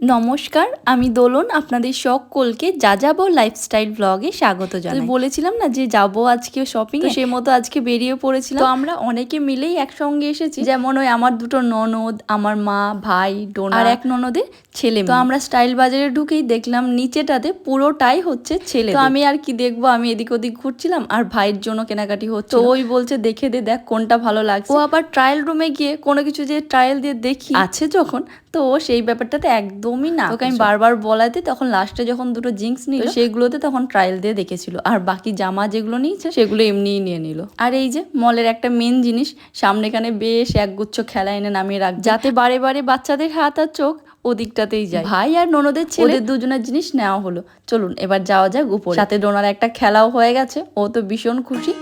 নমস্কার আমি দোলন আপনাদের সকলকে যা যাব লাইফস্টাইল ব্লগে স্বাগত জানাই। বলেছিলাম না যে যাব আজকে শপিং সেই মতো আজকে বেরিয়ে পড়েছিলাম। তো আমরা অনেকে মিলেই একসঙ্গে এসেছি। যেমন ওই আমার দুটো ননদ আমার মা ভাই ডোনা আর এক ননদের ছেলে তো আমরা স্টাইল বাজারে ঢুকেই দেখলাম নিচেটাতে পুরোটাই হচ্ছে ছেলে তো আমি আর কি দেখব? আমি এদিক ওদিক ঘুরছিলাম আর ভাইয়ের জন্য কেনাকাটি হচ্ছে ওই বলছে দেখে দে দেখ কোনটা ভালো লাগছে। ও আবার ট্রায়াল রুমে গিয়ে কোনো কিছু যে ট্রায়াল দিয়ে দেখি আছে যখন তো ও সেই ব্যাপারটাতে একদমই না তোকে আমি বারবার বলাতে তখন লাস্টে যখন দুটো জিন্স নিল সেগুলোতে তখন ট্রায়াল দিয়ে দেখেছিল। আর বাকি জামা যেগুলো নিয়েছে সেগুলো এমনিই নিয়ে নিল। আর এই যে মলের একটা মেন জিনিস সামনেখানে বেশ একগুচ্ছ খেলা এনে নামিয়ে রাখ যাতে বারে বারে বাচ্চাদের হাত আর চোখ ওদিকটাতেই যায়। ভাই আর ননদের ছেলে দুজনের জিনিস নেওয়া হলো। চলুন এবার যাওয়া যাক উপরে। সাথে ডোনার একটা খেলাও হয়ে গেছে ও তো ভীষণ খুশি।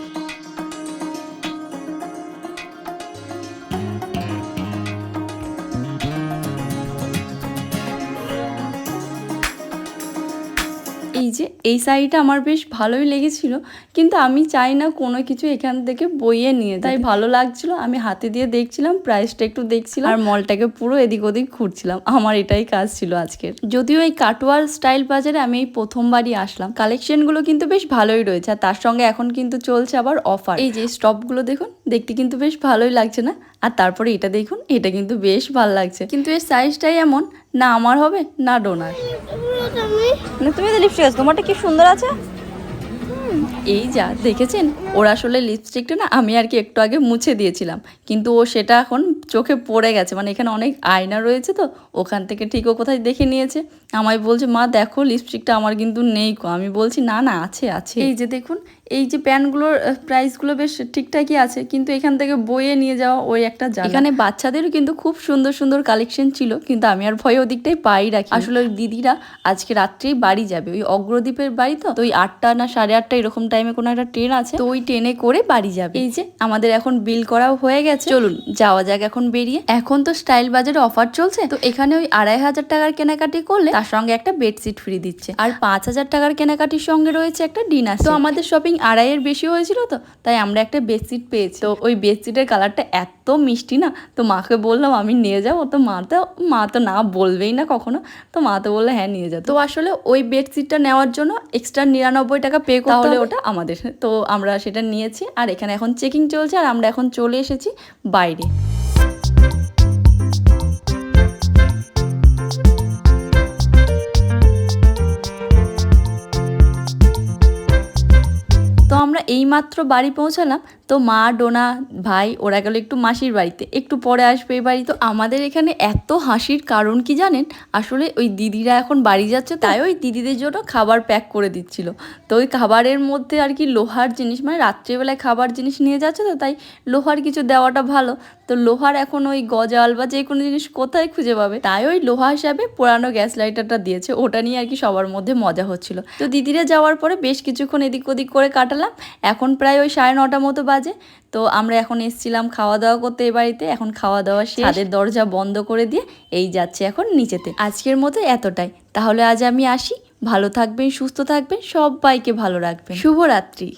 এই যে এই শাড়িটা আমার বেশ ভালোই লেগেছিল কিন্তু আমি চাই না কোনো কিছু এখান থেকে বইয়ে নিয়ে তাই ভালো লাগছিল আমি হাতে দিয়ে দেখছিলাম প্রাইসটা একটু দেখছিলাম আর মলটাকে পুরো এদিক ওদিক ঘুরছিলাম আমার এটাই কাজ ছিল আজকের। যদিও এই কাটোয়ার স্টাইল বাজারে আমি এই প্রথমবারই আসলাম কালেকশনগুলো কিন্তু বেশ ভালোই রয়েছে আর তার সঙ্গে এখন কিন্তু চলছে আবার অফার এই যে স্টপগুলো দেখুন দেখতে কিন্তু বেশ ভালোই লাগছে না? আর তারপরে এটা দেখুন এটা কিন্তু বেশ ভালো লাগছে। কিন্তু এর সাইজটাই এমন না আমার হবে না ডোনার। মানে তুমি তো লিপস্টিক আছো তোমারটা কি সুন্দর আছে? এই যা দেখেছেন? ওর আসলে লিপস্টিকটা না আমি আর কি একটু আগে মুছে দিয়েছিলাম। কিন্তু ও সেটা এখন চোখে পড়ে গেছে মানে এখানে অনেক আয়না রয়েছে তো ওখান থেকে ঠিক ও কোথায় দেখে নিয়েছে। আমায় বলছে মা দেখো লিপস্টিকটা আমার কিন্তু নেই কো আমি বলছি না না আছে আছে। এই যে দেখুন এই যে প্যান্টগুলোর প্রাইসগুলো বেশ ঠিকঠাকই আছে কিন্তু এখান থেকে বইয়ে নিয়ে যাওয়া ওই একটা জায়গা এখানে বাচ্চাদেরও কিন্তু খুব সুন্দর সুন্দর কালেকশন ছিল কিন্তু আমি আর ভয়ে ওদিকটাই পাই রাখি আসলে ওই দিদিরা আজকে রাত্রেই বাড়ি যাবে ওই অগ্রদ্বীপের বাড়ি তো তো ওই আটটা না সাড়ে আটটা এরকম টাইমে কোনো একটা ট্রেন আছে তো ওই ট্রেনে করে বাড়ি যাবে। এই যে আমাদের এখন বিল করাও হয়ে গেছে। চলুন যাওয়া যাক এখন বেরিয়ে। এখন তো স্টাইল বাজারে অফার চলছে তো এখানে ওই আড়াই হাজার টাকার কেনাকাটি করলে তার সঙ্গে একটা বেডশিট ফ্রি দিচ্ছে। আর পাঁচ হাজার টাকার কেনাকাটির সঙ্গে রয়েছে একটা ডিনার তো আমাদের শপিং আড়াইয়ের বেশি হয়েছিল তো তাই আমরা একটা বেডশিট পেয়েছি। তো ওই বেডশিটের কালারটা এত মিষ্টি না তো মাকে বললাম আমি নিয়ে যাব। তো মা তো মা তো না বলবেই না কখনো। তো মা তো বলল হ্যাঁ নিয়ে যাও তো আসলে ওই বেডশিটটা নেওয়ার জন্য এক্সট্রা নিরানব্বই টাকা পে করতে হলে ওটা আমাদের। তো আমরা সেটা নিয়েছি আর এখানে এখন চেকিং চলছে আর আমরা এখন চলে এসেছি বাইরে। আমরা এইমাত্র বাড়ি পৌঁছালাম তো মা, ডোনা, ভাই, ওরা গেল একটু মাসির বাড়িতে। একটু পরে আসবে এই বাড়ি। তো আমাদের এখানে এত হাসির কারণ কি জানেন? আসলে ওই দিদিরা এখন বাড়ি যাচ্ছে, তাই ওই দিদিদের জন্য খাবার প্যাক করে দিচ্ছিল। তো ওই খাবারের মধ্যে আর কি লোহার জিনিস মানে রাত্রেবেলায় খাবার জিনিস নিয়ে যাচ্ছে তো, তাই লোহার কিছু দেওয়াটা ভালো। তো লোহার এখন ওই গজাল বা যে কোনো জিনিস কোথায় খুঁজে পাবে? তাই ওই লোহা হিসাবে পুরানো গ্যাস লাইটারটা দিয়েছে। ওটা নিয়ে আর কি সবার মধ্যে মজা হচ্ছিল। তো দিদিরা যাওয়ার পরে বেশ কিছুক্ষণ এদিক ওদিক করে কাটালাম। এখন প্রায় ওই সাড়ে নটা মতো বাজে। তো আমরা এখন এসছিলাম খাওয়া দাওয়া করতে এ বাড়িতে। এখন খাওয়া দাওয়া শেষ। ছাদের দরজা বন্ধ করে দিয়ে এই যাচ্ছে এখন নিচেতে। আজকের মতো এতটাই। তাহলে আজ আমি আসি। ভালো থাকবেন সুস্থ থাকবেন সবাইকে ভালো রাখবেন। শুভরাত্রি।